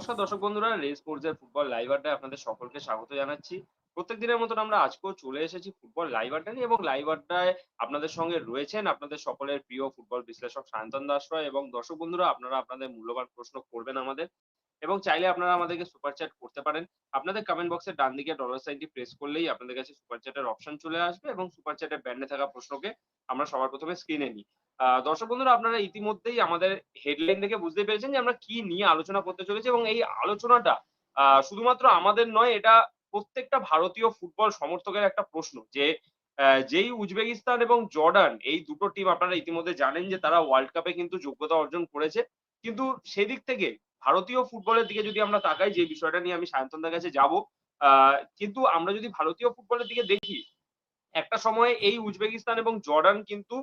নমস্কার দর্শক বন্ধুরা রেস স্পোর্টসের ফুটবল লাইভ আড্ডায় আপনাদের সকলকে স্বাগত জানাচ্ছি। প্রত্যেক দিনের মতন আমরা আজকেও চলে এসেছি ফুটবল লাইভ আড্ডা নিয়ে এবং লাইভ আড্ডায় আপনাদের সঙ্গে রয়েছেন আপনাদের সকলের প্রিয় ফুটবল বিশ্লেষক সায়ন্তন দাস রয় এবং দর্শক বন্ধুরা, আপনারা আপনাদের মূল্যবান প্রশ্ন করবেন আমাদের এবং চাইলে আপনারা আমাদেরকে সুপার চ্যাট করতে পারেন। আপনাদের কমেন্ট বক্সের ডান দিকে ডলার সাইনটি প্রেস করলেই আপনাদের কাছে সুপার চ্যাটের অপশন চলে আসবে এবং সুপার চ্যাটের ব্যান্ডে থাকা প্রশ্নকে আমরা সবার প্রথমে স্ক্রিনে নিই। দর্শক বন্ধুরা, আপনারা ইতিমধ্যেই আমাদের হেডলাইন দেখে বুঝতে পেরেছেন যে আমরা কি নিয়ে আলোচনা করতে চলেছি এবং এই আলোচনাটা শুধুমাত্র আমাদের নয়, এটা প্রত্যেকটা ভারতীয় ফুটবল সমর্থকের একটা প্রশ্ন যে যেই উজবেকিস্তান এবং জর্ডান এই দুটো টিম আপনারা ইতিমধ্যে জানেন যে তারা ওয়ার্ল্ড কাপে কিন্তু যোগ্যতা অর্জন করেছে। কিন্তু সেদিক থেকে ভারতীয় ফুটবলের দিকে যদি আমরা তাকাই, যে বিষয়টা নিয়ে আমি সায়ন্তনদার কাছে যাব কিন্তু আমরা যদি ভারতীয় ফুটবলের দিকে দেখি, একটা সময় এই উজবেকিস্তান এবং জর্ডান কিন্তু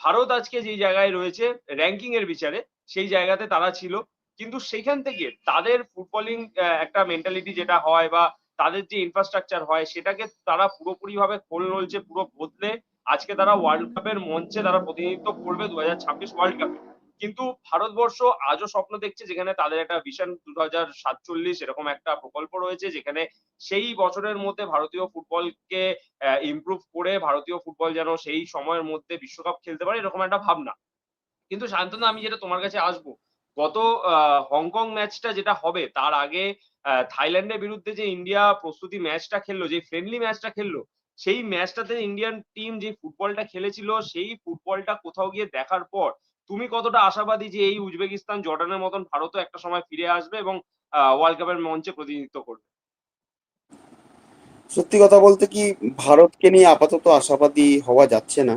ভারত আজকে যে জায়গায় রয়েছে র্যাঙ্কিং এর বিচারে, সেই জায়গাতে তারা ছিল। কিন্তু সেখান থেকে তাদের ফুটবলিং একটা মেন্টালিটি যেটা হয় বা তাদের যে ইনফ্রাস্ট্রাকচার হয়, সেটাকে তারা পুরোপুরি ভাবে খোল নলছে, পুরো বদলে আজকে তারা ওয়ার্ল্ড কাপের মঞ্চে তারা প্রতিনিধিত্ব করবে দু হাজার ছাব্বিশ ওয়ার্ল্ড কাপে কিন্তু ভারতবর্ষ আজও স্বপ্ন দেখছে যেখানে তাদের একটা ভিশন দু হাজার সাতচল্লিশ এরকম একটা প্রকল্প রয়েছে যেখানে সেই বছরের মধ্যে ভারতীয় ফুটবলকে ইমপ্রুভ করে ভারতীয় ফুটবল যেন সেই সময়ের মধ্যে বিশ্বকাপ খেলতে পারে এরকম একটা ভাবনা। কিন্তু শান্তনু, আমি যেটা তোমার কাছে আসব, গত হংকং ম্যাচটা যেটা হবে, তার আগে থাইল্যান্ডের বিরুদ্ধে যে ইন্ডিয়া প্রস্তুতি ম্যাচটা খেললো, যে ফ্রেন্ডলি ম্যাচটা খেললো, সেই ম্যাচটাতে ইন্ডিয়ান টিম যে ফুটবলটা খেলেছিল, সেই ফুটবলটা কোথাও গিয়ে দেখার পর তুমি কতটা আশাবাদী যে এই উজবেকিস্তান, জর্ডানের মতন ভারতও একটা সময় ফিরে আসবে এবং ওয়ার্ল্ড কাপের মঞ্চে প্রতিনিধিত্ব করবে? সত্যি কথা বলতে কি, ভারতকে নিয়ে আপাতত আশাবাদী হওয়া যাচ্ছে না।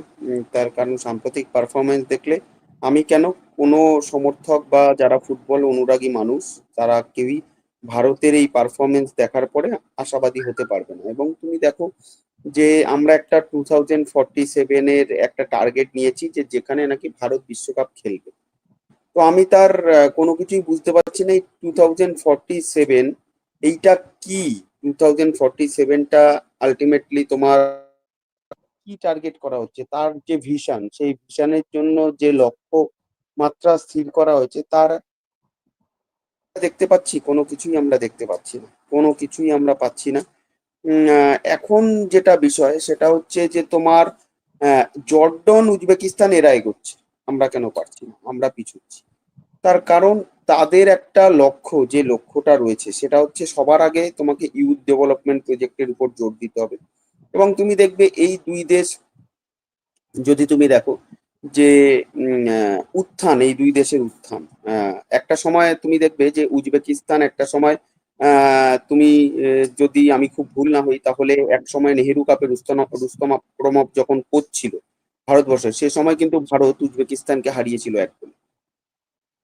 তার কারণ সাম্প্রতিক পারফরমেন্স দেখলে আমি কেন কোনো সমর্থক বা যারা ফুটবল অনুরাগী মানুষ, তারা কেউই ভারতের এই পারফরমেন্স দেখার পরে আশাবাদী হতে পারবে না। এবং তুমি দেখো যে আমরা একটা টু থাউজেন্ড ফর্টি সেভেনের একটা টার্গেট নিয়েছি যে যেখানে নাকি ভারত বিশ্বকাপ খেলবে। তো আমি তার কোনো কিছুই বুঝতে পারছি না এই টু থাউজেন্ড ফর্টি সেভেন এইটা কি? টু থাউজেন্ড ফর্টি সেভেনটা আলটিমেটলি তোমার কি টার্গেট করা হচ্ছে? তার যে ভিশন সেই ভিশনের জন্য যে লক্ষ্য মাত্রা স্থির করা হয়েছে, তার দেখতে পাচ্ছি, কোনো কিছুই আমরা দেখতে পাচ্ছি না, কোনো কিছুই আমরা পাচ্ছি না। এখন যেটা বিষয় সেটা হচ্ছে যে তোমার জর্ডন, উজবেকিস্তান এরা এগোচ্ছে আমরা কেন পারছি না? আমরা পিছুচ্ছি তার কারণ তাদের একটা লক্ষ্য, যে লক্ষ্যটা রয়েছে, সেটা হচ্ছে সবার আগে তোমাকে ইউথ ডেভেলপমেন্ট প্রজেক্টের উপর জোর দিতে হবে। এবং তুমি দেখবে এই দুই দেশ, যদি তুমি দেখো যে উত্থান, এই দুই দেশের উত্থান একটা সময় তুমি দেখবে যে উজবেকিস্তান, একটা সময় তুমি যদি আমি খুব ভুল না হই, তাহলে এক সময় নেহেরু কাপে রুস্তম রুস্তম আক্রমক যখন কোচ ছিল ভারতবর্ষে, সে সময় কিন্তু ভারত উজবেকিস্তানকে হারিয়েছিল এক।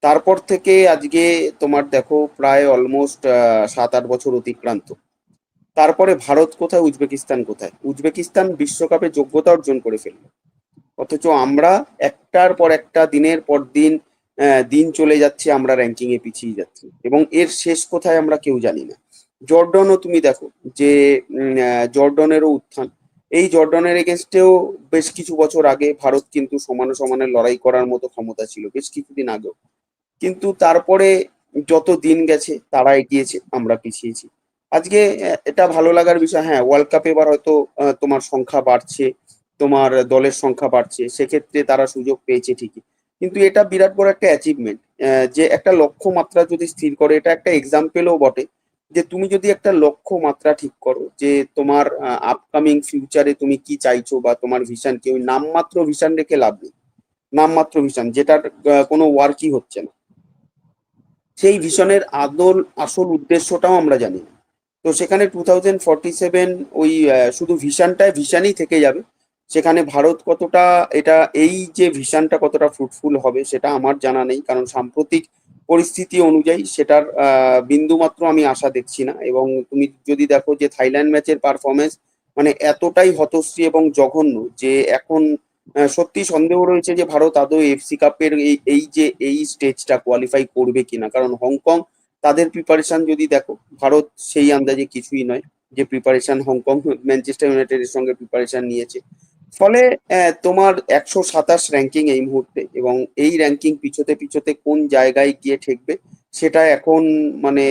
তারপর থেকে আজকে তোমার দেখো প্রায় অলমোস্ট সাত আট বছর অতিক্রান্ত। তারপরে ভারত কোথায়, উজবেকিস্তান কোথায়? উজবেকিস্তান বিশ্বকাপে যোগ্যতা অর্জন করে ফেলল। অথচ আমরা একটার পর একটা, দিনের পর দিন দিন চলে যাচ্ছে, আমরা র্যাঙ্কিং এ পিছিয়ে যাচ্ছি। এবং এর শেষ কোথায় আমরা কেউ জানি না। জর্ডনও তুমি দেখো যে জর্ডনেরও উত্থান। এই জর্ডনের এগেনস্টেও বেশ কিছু বছর আগে ভারত কিন্তু সমানে সমানে লড়াই করার মতো ক্ষমতা ছিল, বেশ কিছুদিন আগেও। কিন্তু তারপরে যত দিন গেছে, তারা এগিয়েছে, আমরা পিছিয়েছি। আজকে এটা ভালো লাগার বিষয় হ্যাঁ ওয়ার্ল্ড কাপে এবার হয়তো তোমার সংখ্যা বাড়ছে তোমার দলের সংখ্যা বাড়ছে, সেক্ষেত্রে তারা সুযোগ পেয়েছে ঠিকই। কিন্তু এটা বিরাট বড় একটা অ্যাচিভমেন্ট যে একটা লক্ষ্যমাত্রা যদি স্থির করে, এটা একটা এক্সাম্পলও বটে, যে তুমি যদি একটা লক্ষ্যমাত্রা ঠিক করো, যে তোমার আপকামিং ফিউচারে তুমি কি চাইছো বা তোমার ভিশন কি, ওই নামমাত্র ভিশন রেখে লাভ নেই। নামমাত্র ভিশন যেটার কোনো ওয়ার্কই হচ্ছে না। সেই ভিশনের আদল, আসল উদ্দেশ্যটাও আমরা জানি না। তো সেখানে টু থাউজেন্ড ফর্টি সেভেন ওই শুধু ভিশনটায় ভিশনই থেকে যাবে সেখানে ভারত কতটা, এটা এই যে ভিশনটা কতটা ফ্রুটফুল হবে সেটা আমার জানা নেই, কারণ সাম্প্রতিক পরিস্থিতি অনুযায়ী সেটার বিন্দুমাত্র আমি আশা দেখছি না। এবং তুমি যদি দেখো যে থাইল্যান্ড ম্যাচের পারফরমেন্স মানে এতটাই হতশ্রী এবং জঘন্য যে এখন সত্যি সন্দেহ রয়েছে যে ভারত আদৌ এফসি কাপের এই এই যে, এই স্টেজটা কোয়ালিফাই করবে কিনা। কারণ হংকং, তাদের প্রিপারেশন যদি দেখো, ভারত সেই আন্দাজে কিছুই নয় যে প্রিপারেশন হংকং ম্যানচেস্টার ইউনাইটেডের সঙ্গে প্রিপারেশন নিয়েছে। ফলে তোমার একশো সাতাশ র্যাঙ্কিং এই মুহূর্তে এবং এই র্যাঙ্কিং পিছোতে পিছোতে কোন জায়গায় গিয়ে ঠেকবে সেটা এখন মানে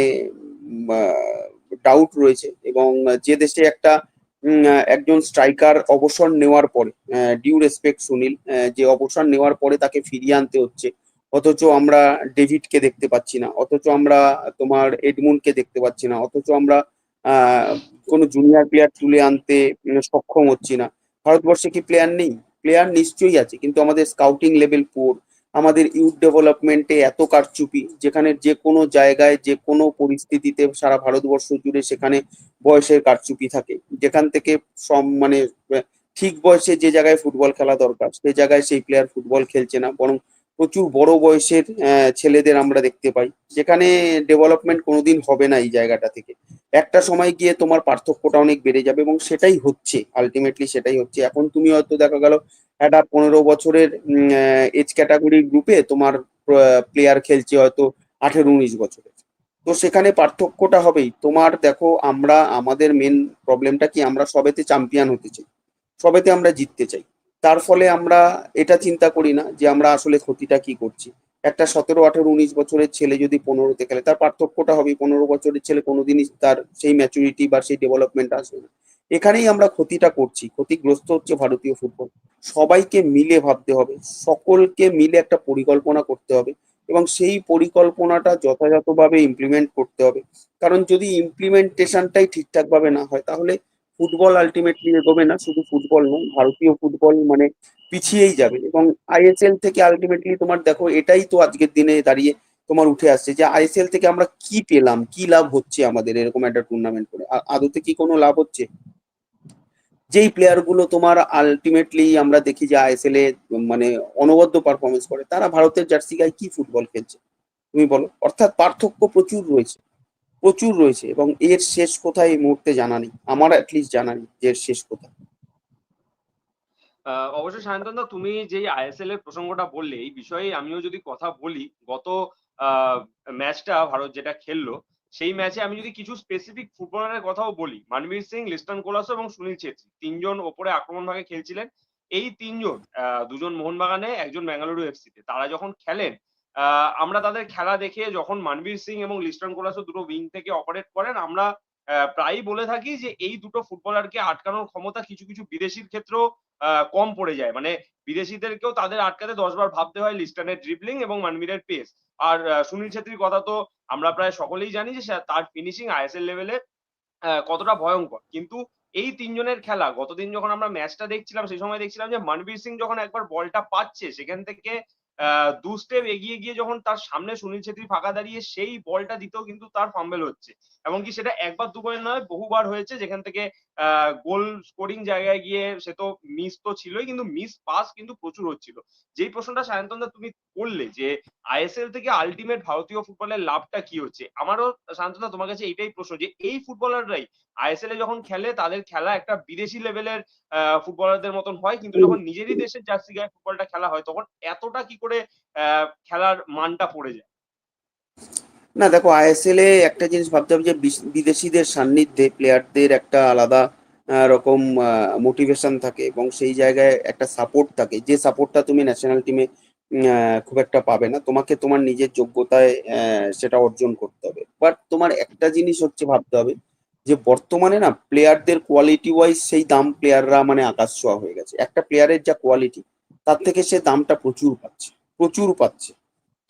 ডাউট রয়েছে এবং যে দেশে একটা একজন স্ট্রাইকার অবসর নেওয়ার পরে ডিউ রেসপেক্ট সুনীল যে অবসর নেওয়ার পরে তাকে ফিরিয়ে আনতে হচ্ছে, অথচ আমরা ডেভিডকে দেখতে পাচ্ছি না, অথচ আমরা তোমার এডমুনকে দেখতে পাচ্ছি না, অথচ আমরা কোনো জুনিয়র প্লেয়ার তুলে আনতে সক্ষম হচ্ছি না। ভারতবর্ষে কি প্লেয়ার নেই? প্লেয়ার নিশ্চয়ই আছে, কিন্তু আমাদের স্কাউটিং লেভেল পুর আমাদের ইউথ ডেভেলপমেন্টে এত কারচুপি, যেখানে যে কোনো জায়গায়, যে কোনো পরিস্থিতিতে সারা ভারতবর্ষ জুড়ে সেখানে বয়সের কারচুপি থাকে। যেখান থেকে সম মানে ঠিক বয়সে যে জায়গায় ফুটবল খেলা দরকার সেই জায়গায় সেই প্লেয়ার ফুটবল খেলছে না, বরং প্রচুর বড় বয়সের ছেলেদের আমরা দেখতে পাই। যেখানে ডেভেলপমেন্ট কোনোদিন হবে না এই জায়গাটা থেকে। একটা সময় গিয়ে তোমার পার্থক্যটা অনেক বেড়ে যাবে এবং সেটাই হচ্ছে আলটিমেটলি সেটাই হচ্ছে। এখন তুমি হয়তো দেখা গেল একটা পনেরো বছরের এজ ক্যাটাগরি গ্রুপে তোমার প্লেয়ার খেলছে হয়তো আঠেরো উনিশ বছরের। তো সেখানে পার্থক্যটা হবেই। তোমার দেখো, আমরা, আমাদের মেন প্রবলেমটা কি? আমরা সবেতে চ্যাম্পিয়ন হতে চাই। সবেতে আমরা জিততে চাই। তার ফলে আমরা এটা চিন্তা করি না যে আমরা আসলে ক্ষতিটা কি করছি। একটা সতেরো, আঠেরো, উনিশ বছরের ছেলে যদি পনেরোতে খেলে, তার পার্থক্যটা হবে পনেরো বছরের ছেলে কোনোদিনই তার সেই ম্যাচুরিটি বা সেই ডেভেলপমেন্ট আসবে না। এখানেই আমরা ক্ষতিটা করছি, ক্ষতিগ্রস্ত হচ্ছে ভারতীয় ফুটবল সবাইকে মিলে ভাবতে হবে, সকলকে মিলে একটা পরিকল্পনা করতে হবে এবং সেই পরিকল্পনাটা যথাযথভাবে ইমপ্লিমেন্ট করতে হবে। কারণ যদি ইমপ্লিমেন্টেশনটাই ঠিকঠাকভাবে না হয়, তাহলে ফুটবল আলটিমেটলি এগোবে না, শুধু ফুটবল নয়, ভারতীয় ফুটবল মানে পিছিয়েই যাবে। এবং আইএসএল থেকে আলটিমেটলি তোমার দেখো, এটাই তো আজকের দিনে দাঁড়িয়ে তোমার উঠে আসছে যে আইএসএল থেকে আমরা কি পেলাম, কি লাভ হচ্ছে আমাদের এরকম একটা টুর্নামেন্ট করে? আদতে কি কোনো লাভ হচ্ছে? যেই প্লেয়ারগুলো তোমার আলটিমেটলি আমরা দেখি যে আইএসএল এ মানে অনবদ্য পারফরমেন্স করে, তারা ভারতের জার্সি গায়ে কি ফুটবল খেলছে? তুমি বলো। অর্থাৎ পার্থক্য প্রচুর রয়েছে। প্রচুর রয়েছে এবং এর শেষ কোথায় এই মুহূর্তে জানা নেই। আমার অ্যাটলিস্ট জানা নেই যে এর শেষ কোথায়। অবশ্যই সায়ন্তন দা তুমি যে আইএসএল এর প্রসঙ্গটা বললে, এই বিষয়ে আমিও যদি কথা বলি, গত ম্যাচটা ভারত যেটা খেললো, সেই ম্যাচে আমি যদি কিছু স্পেসিফিক ফুটবলারের কথাও বলি, মানবীর সিং লিস্টন কোলাসো এবং সুনীল ছেত্রী, তিনজন ওপরে আক্রমণ ভাগে খেলছিলেন। এই তিনজন দুজন মোহনবাগানে, একজন বেঙ্গালুরু এফসিতে তারা যখন খেলেন আমরা তাদের খেলা দেখে যখন মানবীর সিং এবং লিস্টন কোলাসো দুটো উইং থেকে অপারেট করেন, আমরা প্রায়ই বলে থাকি যে এই দুটো ফুটবলারকে আটকানোর ক্ষমতা কিছু কিছু বিদেশির ক্ষেত্রেও কম পড়ে যায়। মানে বিদেশিদেরকেও তাদের আটকাতে দশবার ভাবতে হয় লিস্টনের ড্রিবলিং এবং মানবীরের পেস আর সুনীল ছেত্রীর কথা তো আমরা প্রায় সকলেই জানি যে তার ফিনিশিং আইএসএল লেভেলে কতটা ভয়ঙ্কর। কিন্তু এই তিনজনের খেলা, গতদিন যখন আমরা ম্যাচটা দেখছিলাম, সেই সময় দেখছিলাম যে মনবীর সিং যখন একবার বলটা পাচ্ছে, সেখান থেকে দু স্টেপ এগিয়ে গিয়ে যখন তার সামনে সুনীল ছেত্রী ফাঁকা দাঁড়িয়ে সেই বলটা দিতেও কিন্তু তার ফাম্বেল হচ্ছে। এমনকি সেটা একবার দুবার নয় বহুবার হয়েছে যেখান থেকে গোল স্কোরিং জায়গায় গিয়ে সে তো মিস তো ছিলই কিন্তু মিস পাস কিন্তু প্রচুর হচ্ছিল। যেই প্রশ্নটা সায়ন্তনদা তুমি করলে যে আইএসএল থেকে আলটিমেট ভারতীয় ফুটবলের লাভটা কি হচ্ছে? আমারও শান্তনা তোমার কাছে এইটাই প্রশ্ন যে এই ফুটবলাররাই আইএসএল এ যখন খেলে তাদের খেলা একটা বিদেশি লেভেলের ফুটবলারদের মতন হয় কিন্তু যখন নিজেরই দেশের জার্সি গায়ে ফুটবলটা খেলা হয় তখন এতটা কি করে খেলার মানটা পড়ে যায়। না, দেখো আইএসএল এ একটা জিনিস ভাবতে হবে যে বিদেশিদের সান্নিধ্যে প্লেয়ারদের একটা আলাদা রকম মোটিভেশন থাকে এবং সেই জায়গায় একটা সাপোর্ট থাকে। যে সাপোর্টটা তুমি ন্যাশনাল টিমে খুব একটা পাবে না, তোমাকে তোমার নিজের যোগ্যতায় সেটা অর্জন করতে হবে। বাট তোমার একটা জিনিস হচ্ছে ভাবতে হবে যে, বর্তমানে না প্লেয়ারদের কোয়ালিটি ওয়াইজ সেই দাম প্লেয়াররা মানে আকাশ ছোঁয়া হয়ে গেছে। একটা প্লেয়ারের যা কোয়ালিটি তার থেকে সে দামটা প্রচুর পাচ্ছে। প্রচুর পাচ্ছে।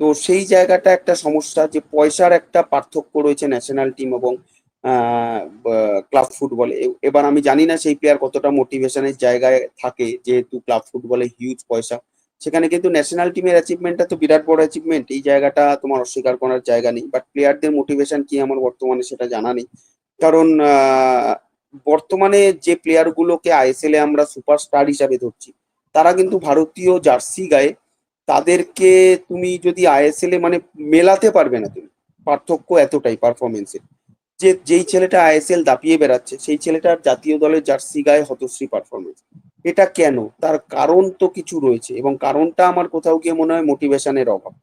তো সেই জায়গাটা একটা সমস্যা যে পয়সার একটা পার্থক্য রয়েছে ন্যাশনাল টিম এবং ক্লাব ফুটবলে এবার আমি জানি না সেই প্লেয়ার কতটা মোটিভেশনের জায়গায় থাকে, যেহেতু ক্লাব ফুটবলে হিউজ পয়সা। সেখানে কিন্তু ন্যাশনাল টিমের অ্যাচিভমেন্টটা তো বিরাট বড় অ্যাচিভমেন্ট এই জায়গাটা তোমার অস্বীকার করার জায়গা নেই। বাট প্লেয়ারদের মোটিভেশন কি আমার বর্তমানে সেটা জানা নেই। কারণ বর্তমানে যে প্লেয়ারগুলোকে আইএসএল এ আমরা সুপারস্টার হিসাবে ধরছি, তারা কিন্তু ভারতীয় জার্সি গায়ে তাদেরকে তুমি যদি আইএসএল এ মানে মেলাতে পারবে না তুমি, পার্থক্য এতটাই পারফরমেন্সের যে, যেই ছেলেটা আইএসএল দাপিয়ে বেড়াচ্ছে, সেই ছেলেটার জাতীয় দলের জার্সি গায়ে হতশ্রী পারফরমেন্স এটা কেন? তার কারণ তো কিছু রয়েছে এবং কারণটা আমার কোথাও গিয়ে মনে হয় মোটিভেশনের অভাব।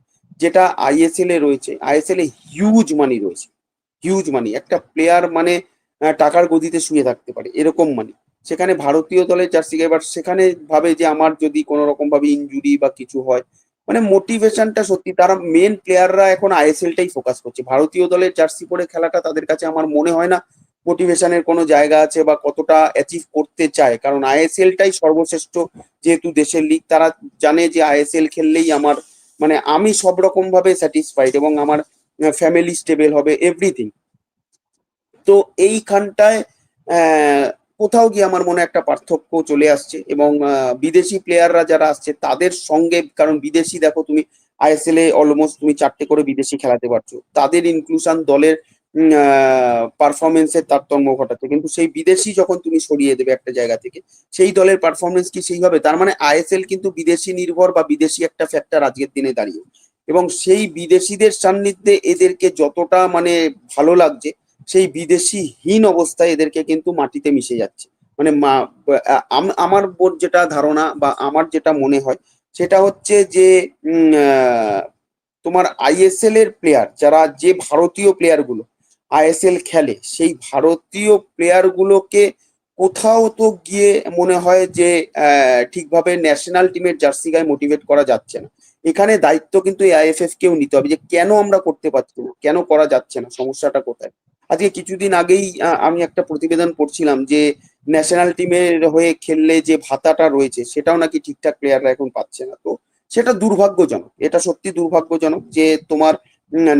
যেটা আইএসএল এ রয়েছে আইএসএল এ হিউজ মানি রয়েছে। হিউজ মানি একটা প্লেয়ার মানে টাকার গদিতে শুয়ে থাকতে পারে, এরকম মানি সেখানে ভারতীয় দলের জার্সি গায়ে এবার সেখানে ভাবে যে আমার যদি কোনো রকম ভাবে ইনজুরি বা কিছু হয় মানে মোটিভেশনটা সত্যি তারা মেন প্লেয়াররা এখন আইএসএলটাই ফোকাস করছে। ভারতীয় দলের জার্সি পরে খেলাটা তাদের কাছে আমার মনে হয় না মোটিভেশনের কোনো জায়গা আছে বা কতটা অ্যাচিভ করতে চায়। কারণ আইএসএলটাই সর্বশ্রেষ্ঠ যেহেতু দেশের লিগ তারা জানে যে আইএসএল খেললেই আমার মানে আমি সব রকম ভাবে স্যাটিসফাইড এবং আমার ফ্যামিলি স্টেবল হবে এভরিথিং তো এইখানটায় কোথাও গিয়ে আমার মনে একটা পার্থক্য চলে আসছে এবং বিদেশি প্লেয়াররা যারা আসছে তাদের সঙ্গে, কারণ বিদেশি দেখো তুমি আইএসএল এ অলমোস্ট তুমি চারটে করে বিদেশি খেলাতে পারছ। তাদের ইনক্লুশন দলের পারফরমেন্সের তারতম্য ঘটাচ্ছে কিন্তু সেই বিদেশি যখন তুমি সরিয়ে দেবে একটা জায়গা থেকে, সেই দলের পারফরমেন্স কি সেই হবে? তার মানে আইএসএল কিন্তু বিদেশি নির্ভর বা বিদেশি একটা ফ্যাক্টর আজকের দিনে দাঁড়িয়ে। এবং সেই বিদেশিদের সান্নিধ্যে এদেরকে যতটা মানে ভালো লাগছে সেই বিদেশিহীন অবস্থায় এদেরকে কিন্তু মাটিতে মিশে যাচ্ছে। মানে আমার বোধ যেটা ধারণা বা আমার যেটা মনে হয়, সেটা হচ্ছে যে তোমার আইএসএল এর প্লেয়ার যারা যে ভারতীয় প্লেয়ারগুলো আইএসএল খেলে, সেই ভারতীয় প্লেয়ার গুলোকে কোথাও তো গিয়ে মনে হয় যে ঠিকভাবে ন্যাশনাল টিমের জার্সি গায়ে মোটিভেট করা যাচ্ছে না। এখানে দায়িত্ব কিন্তু আইএফএফ কেও নিতে হবে যে, কেন আমরা করতে পারছি না? কেন করা যাচ্ছে না? সমস্যাটা কোথায়? আজকে কিছুদিন আগেই আমি একটা প্রতিবেদন পড়ছিলাম যে ন্যাশনাল টিমের হয়ে খেললে যে ভাতাটা রয়েছে, সেটাও নাকি ঠিকঠাক প্লেয়াররা এখন পাচ্ছে না। তো সেটা দুর্ভাগ্যজনক, এটা সত্যি দুর্ভাগ্যজনক যে তোমার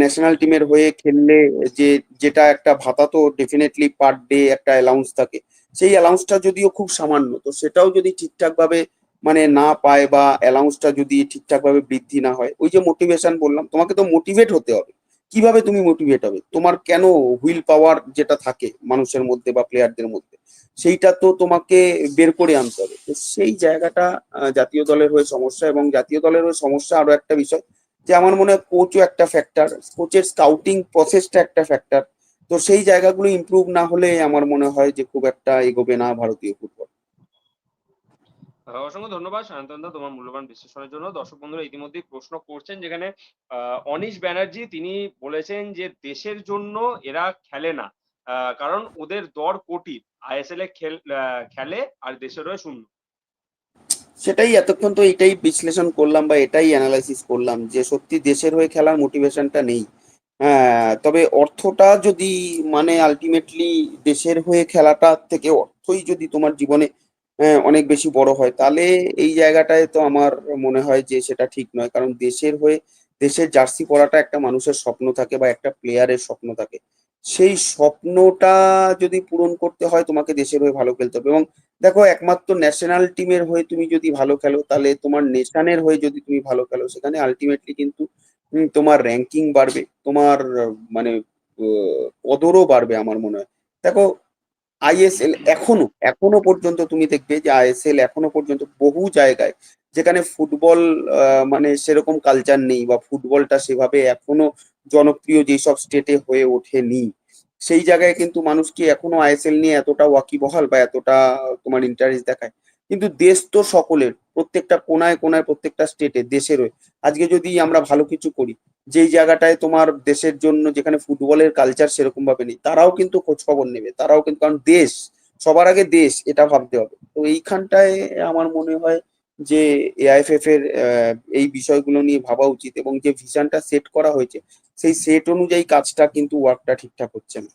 ন্যাশনাল টিমের হয়ে খেললে যে, যেটা একটা ভাতা তো ডেফিনেটলি পার ডে একটা অ্যালাউন্স থাকে, সেই অ্যালাউন্সটা যদিও খুব সামান্য, তো সেটাও যদি ঠিকঠাক ভাবে মানে না পায় বা অ্যালাউন্সটা যদি ঠিকঠাক ভাবে বৃদ্ধি না হয়, ওই যে মোটিভেশন বললাম, তোমাকে তো মোটিভেট হতে হবে। কীভাবে তুমি মোটিভেট হবে? তোমার কেন হুইল পাওয়ার যেটা থাকে মানুষের মধ্যে বা প্লেয়ারদের মধ্যে, সেইটা তো তোমাকে বের করে আনতে হবে। তো সেই জায়গাটা জাতীয় দলের হয়ে সমস্যা এবং জাতীয় দলের হয়ে সমস্যা আরও একটা বিষয় যে আমার মনে হয় কোচও একটা ফ্যাক্টর কোচের স্কাউটিং প্রসেসটা একটা ফ্যাক্টর তো সেই জায়গাগুলো ইমপ্রুভ না হলে আমার মনে হয় যে খুব একটা এগোবে না ভারতীয় ফুটবল অসংখ্য ধন্যবাদ সায়ন্তনদা তোমার মূল্যবান বিশ্লেষণের জন্য। দর্শক বন্ধুরা, ইতিমধ্যেই প্রশ্ন করছেন যেখানে অনিশ ব্যানার্জি, তিনি বলেছেন যে দেশের জন্য এরা খেলে না কারণ ওদের দর কোটি, আইএসএল এ খেল আর দেশের হয়ে শূন্য। সেটাই এতক্ষণ তো এটাই বিশ্লেষণ করলাম বা এটাই অ্যানালাইসিস করলাম যে সত্যি দেশের হয়ে খেলার মোটিভেশনটা নেই। হ্যাঁ তবে অর্থটা যদি মানে আলটিমেটলি দেশের হয়ে খেলাটা থেকে অর্থই যদি তোমার জীবনে অনেক বেশি বড় হয়। তাহলে এই জায়গাটায় তো আমার মনে হয় যে সেটা ঠিক নয়। কারণ দেশের হয়ে, দেশের জার্সি পরাটা একটা মানুষের স্বপ্ন থাকে বা একটা প্লেয়ারের স্বপ্ন থাকে। সেই স্বপ্নটা যদি পূরণ করতে হয়, তোমাকে দেশের হয়ে ভালো খেলতে হবে। এবং দেখো, একমাত্র ন্যাশনাল টিমের হয়ে তুমি যদি ভালো খেলো, তাহলে তোমার নেশানের হয়ে যদি তুমি ভালো খেলো, সেখানে আলটিমেটলি কিন্তু তোমার র্যাঙ্কিং বাড়বে। তোমার মানে কদরও বাড়বে আমার মনে হয়। দেখো আইএসএল এখনও এখনও পর্যন্ত তুমি দেখবে যে আইএসএল এখনও পর্যন্ত বহু জায়গায় যেখানে ফুটবল মানে সেরকম কালচার নেই বা ফুটবলটা সেভাবে এখনও জনপ্রিয় যেসব স্টেটে হয়ে ওঠেনি। সেই জায়গায় কিন্তু মানুষ কি এখনও আইএসএল নিয়ে এতটা ওয়াকিবহাল বা এতটা তোমার ইন্টারেস্ট দেখায়? কিন্তু দেশ তো সকলের, প্রত্যেকটা কোনায় কোনায় প্রত্যেকটা স্টেটে দেশের আজকে যদি আমরা ভালো কিছু করি, যেই জায়গাটায় তোমার দেশের জন্য যেখানে ফুটবলের কালচার সেরকম ভাবে নেই, তারাও কিন্তু খোঁজ খবর নেবে, তারাও কিন্তু, কারণ দেশ, সবার আগে দেশ, এটা ভাবতে হবে। তো এইখানটায় আমার মনে হয় যে এআইএফএফ এর এই বিষয়গুলো নিয়ে ভাবা উচিত এবং যে ভিশনটা সেট করা হয়েছে, সেই সেট অনুযায়ী কাজটা কিন্তু ওয়ার্কটা ঠিকঠাক হচ্ছে না।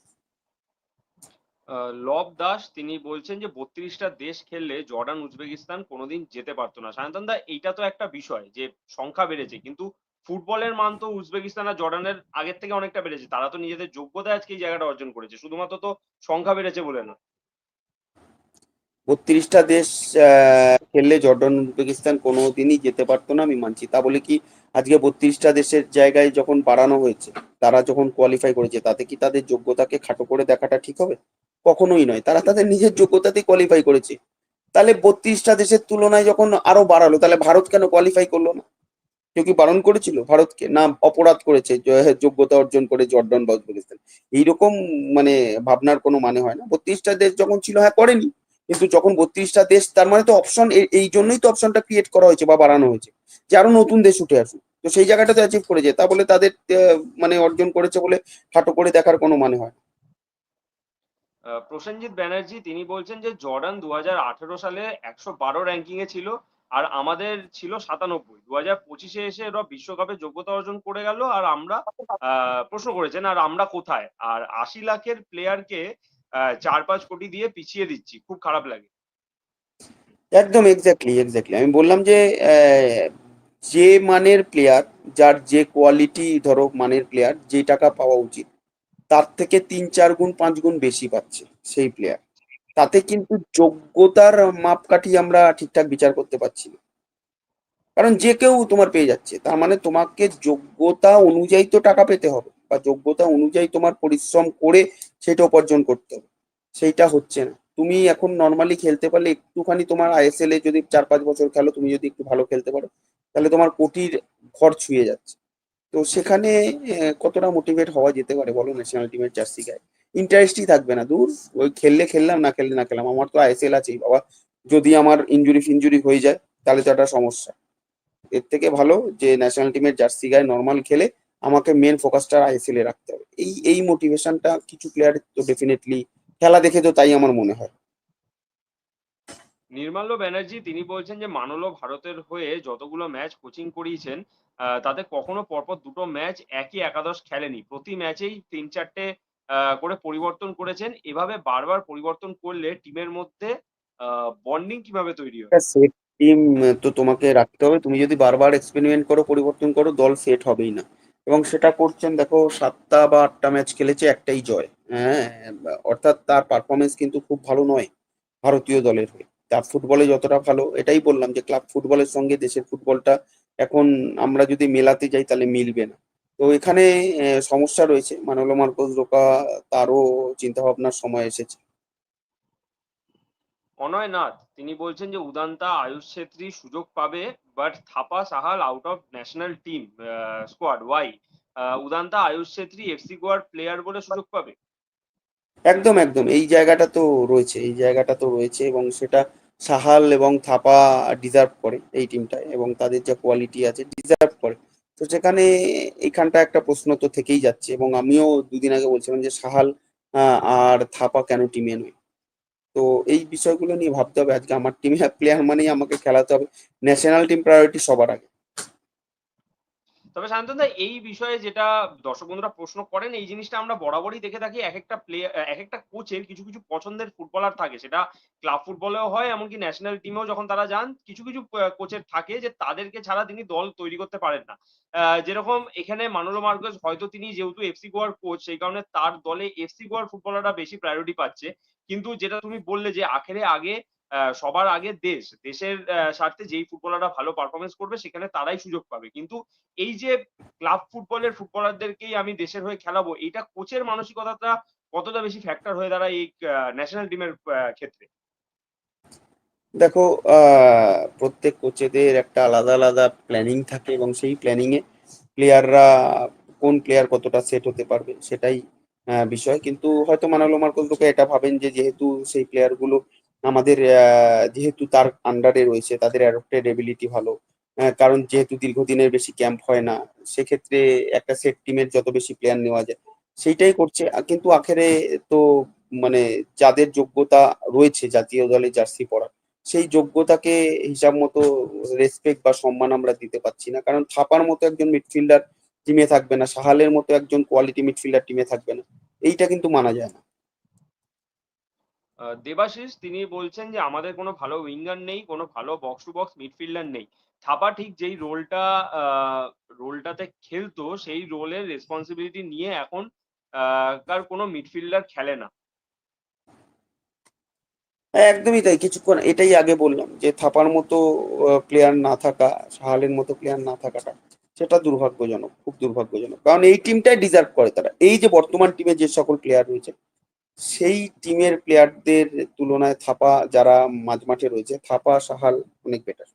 লব দাস, তিনি বলছেন যে, বত্রিশটা দেশ খেললে জর্ডান, উজবেকিস্তান কোনোদিন যেতে পারতো না। সায়ন্তন দা, এইটা তো একটা বিষয় যে, সংখ্যা বেড়েছে। কিন্তু ফুটবলের মান তো উজবেকিস্তান আর জর্ডানের আগের থেকে অনেকটা বেড়েছে। তারা তো নিজেদের যোগ্যতা আজকে এই জায়গাটা অর্জন করেছে। শুধুমাত্র তো সংখ্যা বেড়েছে বলে না। বত্রিশটা দেশ খেললে জর্ডান, উজবেকিস্তান কোনোদিনই যেতে পারতো না, আমি মানছি। তা বলে কি আজকে বত্রিশটা দেশের জায়গায় যখন বাড়ানো হয়েছে, তারা যখন কোয়ালিফাই করেছে, তাতে কি তাদের যোগ্যতাকে খাটো করে দেখাটা ঠিক হবে? কখনোই নয়। তারা তাদের নিজের যোগ্যতাতেই কোয়ালিফাই করেছে। তাহলে বত্রিশটা দেশের তুলনায় যখন আরও বাড়ালো, তাহলে ভারত কেন কোয়ালিফাই করল না? কেউ কি বারণ করেছিল ভারতকে? না, অপরাধ করেছে, য- যোগ্যতা অর্জন করে জর্ডান বা উজবেকিস্তান। এইরকম মানে ভাবনার কোনো মানে হয় না। বত্রিশটা দেশ যখন ছিল হ্যাঁ করেনি। কিন্তু যখন বত্রিশটা দেশ, তার মানে তো অপশন এই জন্যই তো অপশনটা ক্রিয়েট করা হয়েছে বা বাড়ানো হয়েছে। যে আরও নতুন দেশ উঠে আসুক। তো সেই জায়গাটা তো অ্যাচিভ করেছে। তা বলে তাদের মানে অর্জন করেছে বলে খাটো করে দেখার কোনো মানে হয় না। প্রসেনজিৎ ব্যানার্জি, তিনি বলছেন যে জর্ডান দুহাজার আঠারো সালে একশো বারো র্যাঙ্কিং এ ছিল আর আমাদের ছিল সাতানব্বই। দু হাজার পঁচিশে এসে এরা বিশ্বকাপে যোগ্যতা অর্জন করে গেল আর আমরা প্রশ্ন করেছেন, আর আমরা কোথায়? আর আশি লাখের প্লেয়ারকে চার পাঁচ কোটি দিয়ে পিছিয়ে দিচ্ছি। খুব খারাপ লাগে। একদম এক্স্যাক্টলি এক্স্যাক্টলি আমি বললাম যে যে মানের প্লেয়ার যার যে কোয়ালিটি ধরো মানের প্লেয়ার যে টাকা পাওয়া উচিত তার থেকে তিন, চার গুণ, পাঁচ গুণ বেশি পাচ্ছে সেই প্লেয়ার তাতে কিন্তু যোগ্যতার মাপকাঠি আমরা ঠিকঠাক বিচার করতে পারছি না। কারণ যে কেউ তোমার পেয়ে যাচ্ছে, তার মানে তোমাকে যোগ্যতা অনুযায়ী তো টাকা পেতে হবে বা যোগ্যতা অনুযায়ী তোমার পরিশ্রম করে সেটা উপার্জন করতে হবে। সেইটা হচ্ছে না। তুমি এখন নর্মালি খেলতে পারলে একটুখানি তোমার আইএসএল এ যদি চার, পাঁচ বছর খেলো, তুমি যদি একটু ভালো খেলতে পারো, তাহলে তোমার কোটির ঘর ছুঁয়ে যাচ্ছে। তো সেখানে কতটা মোটিভেট হওয়া যেতে পারে বলো ন্যাশনাল টিমের জার্সি গায়ে? ইন্টারেস্টই থাকবে না, দূর। ওই খেললে খেললাম, না খেললে না খেললাম। আমার তো আইএসএল আছেই, বাবা। যদি আমার ইনজুরি ফিনজুরি হয়ে যায়, তাহলে তো একটা সমস্যা। এর থেকে ভালো যে ন্যাশনাল টিমের জার্সি গায়ে নর্মাল খেলে, আমাকে মেন ফোকাসটা আইএসএল এ রাখতে হবে। এই এই মোটিভেশনটা কিছু প্লেয়ারের তো ডেফিনেটলি খেলা দেখে তো তাই আমার মনে হয়। নির্মাল্য ব্যানার্জি তিনি বলছেন যে, মানলো ভারতের হয়ে যতগুলো ম্যাচ কোচিং করিয়েছেন তাতে কখনো পরপর দুটো ম্যাচ একই একাদশ খেলেনি। প্রতি ম্যাচেই তিন চারটে করে পরিবর্তন করেছেন। এভাবে বারবার পরিবর্তন করলে টিমের মধ্যে বন্ডিং কীভাবে তৈরি হয়? টিম তো তোমাকে রাখতে হবে। তুমি যদি বারবার এক্সপেরিমেন্ট করো, পরিবর্তন করো, দল সেট হবেই না। এবং সেটা করছেন, দেখো, সাতটা বা আটটা ম্যাচ খেলেছে, একটাই জয়। হ্যাঁ অর্থাৎ তার পারফরমেন্স কিন্তু খুব ভালো নয় ভারতীয় দলের হয়ে। ক্লাব ফুটবলে যতটা ভালো এটাই বললাম যে ক্লাব ফুটবলের সঙ্গে দেশের ফুটবলটা এখন আমরা যদি মেলাতে যাই তাহলে মিলবে না। তো এখানে সমস্যা রয়েছে। মানলো মার্কোস রোকা তারও চিন্তা ভাবনার সময় এসেছে। অনয় নাথ তিনি বলছেন যে উদান্তা আয়ুষ ছেত্রী সুযোগ পাবে but Thapa Sahal out of national team squad why Udanta Ayush Chhetri FC গোয়ার প্লেয়ার বলে সুযোগ পাবে? একদম একদম। এই জায়গাটা তো রয়েছে এই জায়গাটা তো রয়েছে এবং সেটা সাহাল এবং থাপা ডিজার্ভ করে এই টিমটায় এবং তাদের যে কোয়ালিটি আছে ডিজার্ভ করে। তো সেখানে এখানটা একটা প্রশ্ন তো থেকেই যাচ্ছে এবং আমিও দুদিন আগে বলছিলাম যে সাহাল আর থাপা কেন টিমে নয়? তো এই বিষয়গুলো নিয়ে ভাবতে হবে। আজকে আমার টিমে প্লেয়ার মানেই আমাকে খেলাতে হবে। ন্যাশনাল টিম প্রায়োরিটি সবার আগে। তবে শান্তনদা, এই বিষয়ে যেটা দর্শক বন্ধুরা প্রশ্ন করেন, এই জিনিসটা আমরা বরাবরই দেখে থাকি, এক একটা প্লেয়ার এক একটা কোচের কিছু কিছু পছন্দের ফুটবলার থাকে। সেটা ক্লাব ফুটবলেও হয়, এমনকি ন্যাশনাল টিমেও যখন তারা যান, কিছু কিছু কোচের থাকে যে তাদেরকে ছাড়া তিনি দল তৈরি করতে পারেন না। যেরকম এখানে মানোলো মার্কেস, হয়তো তিনি যেহেতু এফসি গোয়ার কোচ সেই কারণে তার দলে এফসি গোয়ার ফুটবলাররা বেশি প্রায়োরিটি পাচ্ছে। কিন্তু যেটা তুমি বললে যে আখেরে আগে সবার আগে দেশ। দেশের স্বার্থে যেই ফুটবলাররা ভালো পারফরমেন্স করবে, সেখানে তারাই সুযোগ পাবে। কিন্তু এই যে ক্লাব ফুটবলের ফুটবলারদেরকেই আমি দেশের হয়ে খেলাবো এটা কোচের মানসিকতাটা কতটা বেশি ফ্যাক্টর হয়ে দাঁড়ায় এই ন্যাশনাল টিমের ক্ষেত্রে? দেখো প্রত্যেক কোচেদের একটা আলাদা আলাদা প্ল্যানিং থাকে এবং সেই প্ল্যানিং এ প্লেয়াররা কোন প্লেয়ার কতটা সেট হতে পারবে সেটাই বিষয়। কিন্তু হয়তো মানালো মার্কোস রোকা এটা ভাবেন যে যেহেতু সেই প্লেয়ারগুলো আমাদের যেহেতু তার আন্ডারে রয়েছে, তাদের অ্যাডপ্টেড এবিলিটি ভালো। কারণ যেহেতু দীর্ঘদিনের বেশি ক্যাম্প হয় না, সেক্ষেত্রে একটা সেট টিমের যত বেশি প্লেয়ার নেওয়া যায়, সেইটাই করছে। কিন্তু আখেরে তো মানে যাদের যোগ্যতা রয়েছে জাতীয় দলে জার্সি পরা সেই যোগ্যতাকে হিসাব মতো রেসপেক্ট বা সম্মান আমরা দিতে পারছি না। কারণ থাপার মতো একজন মিডফিল্ডার টিমে থাকবে না, সাহালের মতো একজন কোয়ালিটি মিডফিল্ডার টিমে থাকবে না। এইটা কিন্তু মানা যায় না। দেবাশিস, তিনি বলছেন যে, আমাদের কোনো ভালো উইঙ্গার নেই, কোনো ভালো বক্স টু বক্স মিডফিল্ডার নেই। থাপা ঠিক যেই রোলটা রোলটাতে খেলতো, সেই রোলের রেসপন্সিবিলিটি নিয়ে এখন কার কোনো মিডফিল্ডার খেলে না। একদমই তাই। কিছুক্ষণ এটাই আগে বললাম যে, থাপার মতো প্লেয়ার না থাকা, সাহালের মতো প্লেয়ার না থাকাটা, সেটা দুর্ভাগ্যজনক, খুব দুর্ভাগ্যজনক। কারণ এই টিমটাই ডিজার্ভ করে তারা। এই যে বর্তমান টিমে যে সকল প্লেয়ার রয়েছে সেই টিমের প্লেয়ারদের তুলনায় থাপা যারা মাঝ মাঠে রয়েছে থাপা সাহাল অনেক বেটার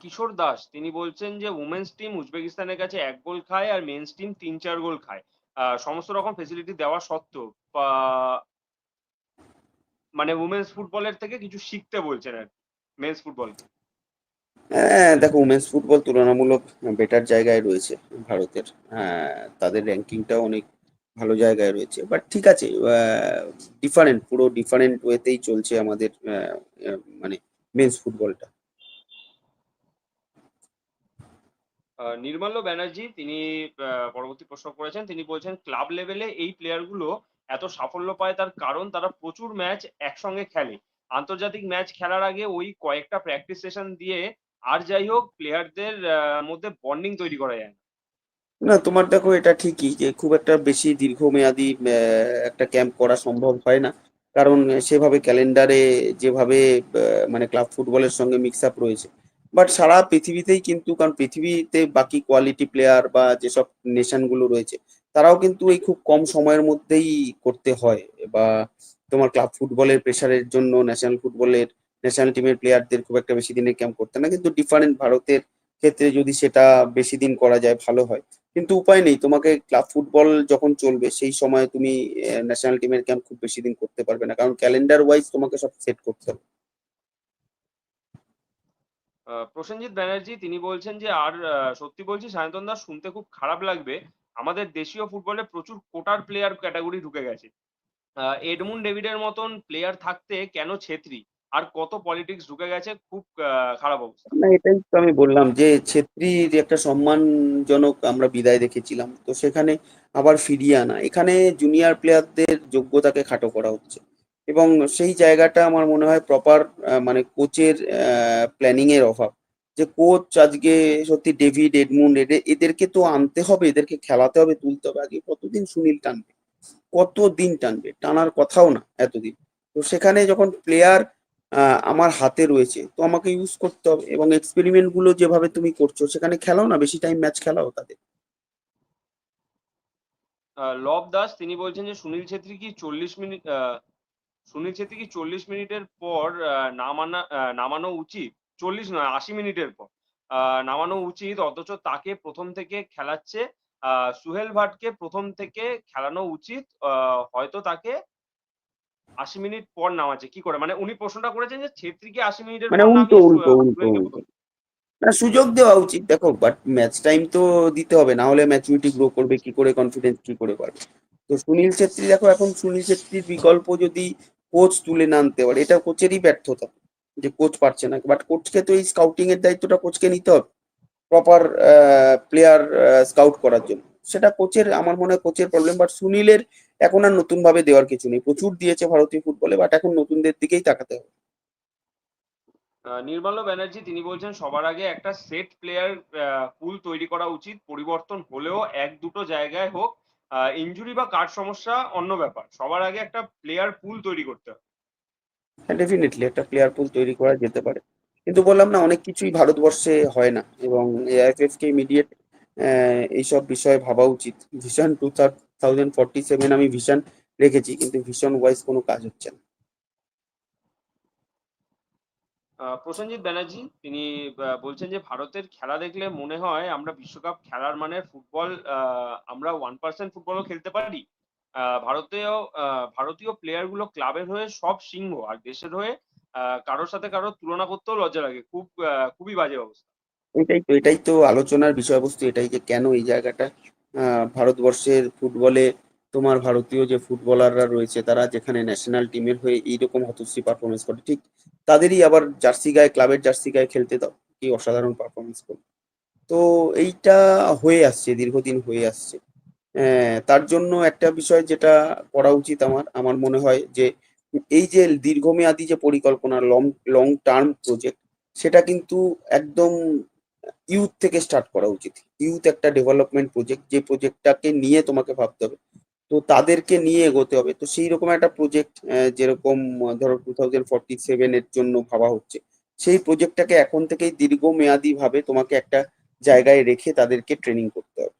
কিশোর দাস তিনি বলছেন যে উমেন্স টিম উজবেকিস্তানের কাছে এক গোল খায় আর মেন্স টিম তিন চার গোল খায়। সমস্ত রকম ফেসিলিটি দেওয়া সত্ত্বেও মানে উমেন্স ফুটবলের থেকে কিছু শিখতে বলছেন আর মেন্স ফুটবল হ্যাঁ দেখো উমেন্স ফুটবল তুলনামূলক বেটার জায়গায় রয়েছে ভারতের। হ্যাঁ তাদের র্যাঙ্কিংটাও অনেক ভালো জায়গায় রয়েছে। বাট ঠিক আছে ডিফারেন্ট পুরো ডিফারেন্ট ওয়েতেই চলছে আমাদের মানে মেন্স ফুটবলটা নির্মাল্য ব্যানার্জি তিনি পরবর্তী প্রশ্ন করেছেন। তিনি বলছেন ক্লাব লেভেলে এই প্লেয়ারগুলো এত সাফল্য পায় তার কারণ তারা প্রচুর ম্যাচ একসঙ্গে খেলে। আন্তর্জাতিক ম্যাচ খেলার আগে ওই কয়েকটা প্র্যাকটিস সেশন দিয়ে আর যাই হোক প্লেয়ারদের মধ্যে বন্ডিং তৈরি করা যায় না। না, তোমার দেখো এটা ঠিকই যে খুব একটা বেশি দীর্ঘমেয়াদী একটা ক্যাম্প করা সম্ভব হয় না। কারণ সেভাবে ক্যালেন্ডারে যেভাবে মানে ক্লাব ফুটবলের সঙ্গে মিক্স আপ রয়েছে। বাট সারা পৃথিবীতেই কিন্তু, কারণ পৃথিবীতে বাকি কোয়ালিটি প্লেয়ার বা যেসব নেশনগুলো রয়েছে, তারাও কিন্তু এই খুব কম সময়ের মধ্যেই করতে হয়। বা তোমার ক্লাব ফুটবলের প্রেশারের জন্য ন্যাশনাল ফুটবলের ন্যাশনাল টিমের প্লেয়ারদের খুব একটা বেশি দিনের ক্যাম্প করতে না। কিন্তু ডিফারেন্ট ভারতের ক্ষেত্রে যদি সেটা বেশি দিন করা যায়, ভালো হয়। কিন্তু উপায় নেই, তোমাকে ক্লাব ফুটবল যখন চলবে, সেই সময় তুমি ন্যাশনাল টিমের ক্যাম্প খুব বেশি দিন করতে পারবে না। কারণ ক্যালেন্ডার ওয়াইজ তোমাকে সব সেট করতে হবে। প্রসেনজিৎ ব্যানার্জি, তিনি বলছেন যে, আর সত্যি বলছি, সায়ন্তন দাস শুনতে খুব খারাপ লাগবে। আমাদের দেশীয় ফুটবলে প্রচুর কোটার প্লেয়ার ক্যাটাগরি ঢুকে গেছে। এডমুন ডেভিডের মতন প্লেয়ার থাকতে কেন ছেত্রী? আর কত পলিটিক্স ঢুকে গেছে, খুব খারাপ অবস্থা। না, এটাই তো আমি বললাম যে ছেত্রীর একটা সম্মানজনক আমরা বিদায় দেখেছিলাম, তো সেখানে আবার ফিরিয়ে আনা। এখানে জুনিয়র প্লেয়ারদের যোগ্যতাকে খাটো করা হচ্ছে। এবং সেই জায়গাটা আমার মনে হয় প্রপার মানে কোচের প্ল্যানিং এর অভাব। যে কোচ আজকে সত্যি ডেভিড এডমুন্ড এদের, এদেরকে তো আনতে হবে, এদেরকে খেলাতে হবে, তুলতে হবে। আগে কতদিন সুনীল টানবে? কতদিন টানবে? টানার কথাও না এতদিন। তো সেখানে যখন প্লেয়ার আমার হাতে রয়েছে। তো আমাকে ইউজ করতে হবে এবং এক্সপেরিমেন্টগুলো যেভাবে তুমি করছ, সেখানে খেলাও না? বেশি টাইম ম্যাচ খেলাও তাদের? লব দাস, তিনি বলছেন যে সুনীল ছেত্রী কি চল্লিশ মিনিট সুনীল ছেত্রী কি চল্লিশ মিনিটের পর নামানা নামানো উচিত? চল্লিশ নয়, আশি মিনিটের পর। নামানো উচিত, অথচ তাকে প্রথম থেকে খেলাচ্ছে সুহেল ভাটকে প্রথম থেকে খেলানো উচিত হয়তো তাকে আশি মিনিট পর নামাচ্ছে কি করে? মানে উনি প্রশ্নটা করেছেন যে ছেত্রীকে আশি মিনিটের মানে উল্টো উল্টো উল্টো না সুযোগ দেওয়া উচিত দেখো বাট ম্যাচ টাইম তো দিতে হবে না হলে ম্যাচুরিটি গ্রো করবে কি করে কনফিডেন্স কি করে পারবে? তো সুনীল ছেত্রী দেখো এখন সুনীল ছেত্রীর বিকল্প যদি কোচ তুলে না আনতে পারে এটা কোচেরই ব্যর্থতা যে কোচ পারছে না। বাট কোচকে তো এই স্কাউটিং এর দায়িত্বটা কোচকে নিতে হবে প্রপার প্লেয়ার স্কাউট করার জন্য। সেটা কোচের আমার মনে হয় কোচের প্রবলেম বাট সুনীলের এখন আর নতুন ভাবে দেওয়ার কিছু নেই। প্রচুর দিয়েছে ভারতীয় ফুটবলে বাট এখন নতুনদের দিকেই তাকাতে হবে। আহ, নির্মল ব্যানার্জি তিনি বলছেন সবার আগে একটা সেট প্লেয়ার পুল তৈরি করা উচিত পরিবর্তন হলেও এক দুটো জায়গায় হোক। ইনজুরি বা কার্ড সমস্যা অন্য ব্যাপার। সবার আগে একটা প্লেয়ার পুল তৈরি করতে হবে। হ্যাঁ ডেফিনেটলি একটা প্লেয়ার পুল তৈরি করা যেতে পারে। কিন্তু বললাম না অনেক কিছুই ভারতবর্ষে হয় না এবং এআইএফএফ কে ইমিডিয়েট এইসব বিষয়ে ভাবা উচিত। Vision two thousand forty seven আমি ভিশন রেখেছি, কিন্তু ভিশন ওয়াইজ কোনো কাজ হচ্ছে না। প্রসেনজিৎ ব্যানার্জি, তিনি বলছেন যে ভারতের খেলা দেখলে মনে হয় আমরা বিশ্বকাপ খেলার মানে ফুটবল আমরা ওয়ান পার্সেন্ট ফুটবলও খেলতে পারি। ভারতীয় ভারতীয় প্লেয়ারগুলো ক্লাবের হয়ে সব সিংহ, আর দেশের হয়ে কারোর সাথে কারোর তুলনা করতেও লজ্জা লাগে। খুব খুবই বাজে অবস্থা। এটাই তো এটাই তো আলোচনার বিষয়বস্তু, এটাই যে কেন এই জায়গাটা ভারতবর্ষের ফুটবলে, তোমার ভারতীয় যে ফুটবলাররা রয়েছে তারা যেখানে ন্যাশনাল টিমের হয়ে এইরকম হতশ্রী পারফরমেন্স করে, ঠিক তাদেরই আবার জার্সি গায়ে, ক্লাবের জার্সি গায়ে খেলতে দাও, কি অসাধারণ পারফরমেন্স করে তো এইটা হয়ে আসছে, দীর্ঘদিন হয়ে আসছে। তার জন্য একটা বিষয় যেটা করা উচিত আমার আমার মনে হয় যে এই যে দীর্ঘমেয়াদী যে পরিকল্পনা লং লং টার্ম প্রজেক্ট সেটা কিন্তু একদম ইউথ থেকে স্টার্ট করা উচিত। ইউথ একটা ডেভেলপমেন্ট প্রজেক্ট যে প্রজেক্টটাকে নিয়ে তোমাকে ভাবতে হবে। তো তাদেরকে নিয়ে এগোতে হবে। তো সেই রকম একটা প্রজেক্ট যেরকম ধরো টু থাউজেন্ড ফর্টি সেভেন এর জন্য ভাবা হচ্ছে, সেই প্রজেক্টটাকে এখন থেকেই দীর্ঘমেয়াদী ভাবে তোমাকে একটা জায়গায় রেখে তাদেরকে ট্রেনিং করতে হবে।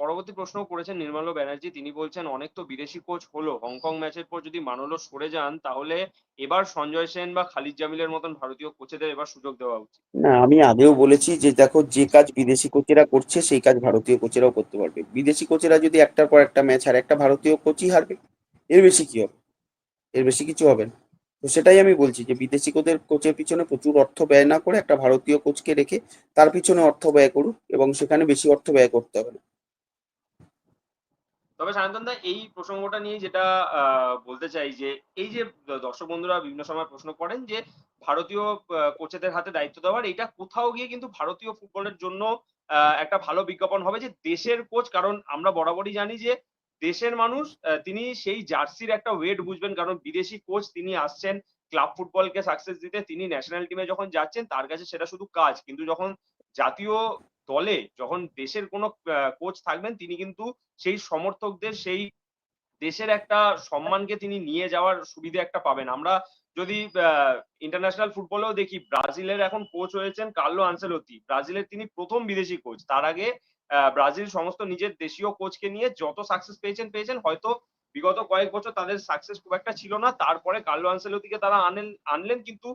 পরবর্তী প্রশ্ন করেছেন নির্মল ব্যানার্জি। তিনি বলছেন, অনেক তো বিদেশি কোচ হলো। হংকং ম্যাচের পর যদি মানলো সরে যান, তাহলে এবার সঞ্জয় সেন বা খালিদ জামিলের মতন ভারতীয় কোচেদের এবার সুযোগ দেওয়া উচিত। না, আমি আগেও বলেছি যে, দেখো, যে কাজ বিদেশি কোচেরা করছে, সেই কাজ ভারতীয় কোচেরাও করতে পারবে। বিদেশি কোচেরা যদি একটার পর একটা ম্যাচ হারে, একটা ভারতীয় কোচই হারবে, এর বেশি কি হবে? এর বেশি কিছু হবে না। তো সেটাই আমি বলছি যে, বিদেশি কোচের কোচের পিছনে প্রচুর অর্থ ব্যয় না করে একটা ভারতীয় কোচকে রেখে তার পিছনে অর্থ ব্যয় করুক এবং সেখানে বেশি অর্থ ব্যয় করতে হবে না। তবে সায়ন্তন দা এই প্রসঙ্গটা নিয়ে যেটা বলতে চাই যে, এই যে দর্শক বন্ধুরা বিভিন্ন সময় প্রশ্ন করেন যে, ভারতীয় কোচেদের হাতে দায়িত্ব দেওয়ার এটা কোথাও গিয়ে কিন্তু ভারতীয় ফুটবলের জন্য একটা ভালো বিজ্ঞাপন হবে যে, দেশের কোচ, কারণ আমরা বরাবরই জানি যে, দেশের মানুষ তিনি সেই জার্সির একটা ওয়েট বুঝবেন, কারণ বিদেশি কোচ তিনি আসছেন, ক্লাব ফুটবলকে সাকসেস দিতে, তিনি ন্যাশনাল টিমে যখন যাচ্ছেন, তার কাছে সেটা শুধু কাজ, কিন্তু যখন জাতীয় দলে যখন দেশের কোনো কোচ থাকবেন, তিনি কিন্তু সেই সমর্থকদের, সেই দেশের একটা সম্মানকে তিনি নিয়ে যাওয়ার সুবিধা একটা পাবেন। আমরা যদি ইন্টারন্যাশনাল ফুটবলেও দেখি, ব্রাজিলের এখন কোচ হয়েছেন কার্লো আনসেলোতি ব্রাজিলের তিনি প্রথম বিদেশি কোচ তার আগে ব্রাজিল সমস্ত নিজের দেশীয় কোচকে নিয়ে যত সাকসেস পেয়েছেন পেয়েছেন, হয়তো বিগত কয়েক বছর তাদের সাকসেস খুব একটা ছিল না। তারপরে কার্লো আনসেলোতিকে তারা আনেন আনলেন, কিন্তু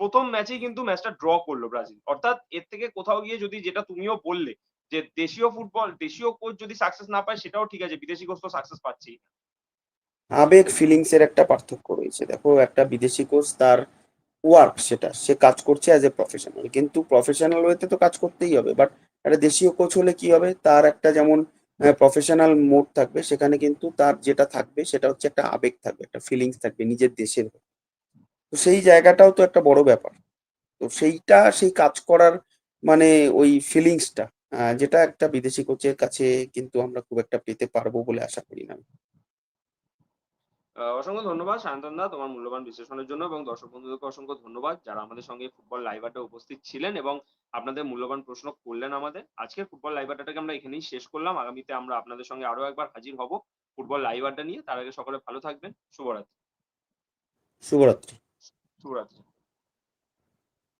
প্রথম ম্যাচেই কিন্তু ম্যাচটা ড্র করল ব্রাজিল। অর্থাৎ এর থেকে কোথাও গিয়ে যদি যেটা তুমিও বললে যে দেশীয় ফুটবল দেশীয় কোচ যদি সাকসেস না পায়, সেটাও ঠিক আছে, বিদেশি কোচ তো সাকসেস পাচ্ছেই আবেগ ফিলিংস এর একটা পার্থক্য রয়েছে। দেখো, একটা বিদেশি কোচ তার ওয়ার্ক সেটা, সে কাজ করছে অ্যাজ এ প্রফেশনাল কিন্তু প্রফেশনাল ওয়েতে তো কাজ করতেই হবে। বাট একটা দেশীয় কোচ হলে কি হবে? তার একটা যেমন প্রফেশনাল মোড থাকবে, সেখানে কিন্তু তার যেটা থাকবে, সেটা হচ্ছে একটা আবেগ থাকবে, একটা ফিলিংস থাকবে নিজের দেশের। তো সেই জায়গাটাও তো একটা বড় ব্যাপার। তো সেইটা সেই কাজ করার মানে ওই ফিলিংসটা যেটা একটা বিদেশি কোচের কাছে কিন্তু আমরা খুব একটা পেতে পারব বলে আশা করি না অসংখ্য ধন্যবাদ সায়ন্তন দা তোমার মূল্যবান বিশ্লেষণের জন্য এবং দর্শক বন্ধুদেরকে অসংখ্য ধন্যবাদ যারা আমাদের সঙ্গে ফুটবল লাইভ আড্ডা উপস্থিত ছিলেন এবং আপনাদের মূল্যবান প্রশ্ন করলেন আমাদের। আজকে ফুটবল লাইভ আড্ডাটাকে আমরা এখানেই শেষ করলাম। আগামীতে আমরা আপনাদের সঙ্গে আরও একবার হাজির হব ফুটবল লাইভ আড্ডা নিয়ে। তার আগে সকলে ভালো থাকবেন। শুভরাত্রি। শুভরাত্রি। শুভরাত্রি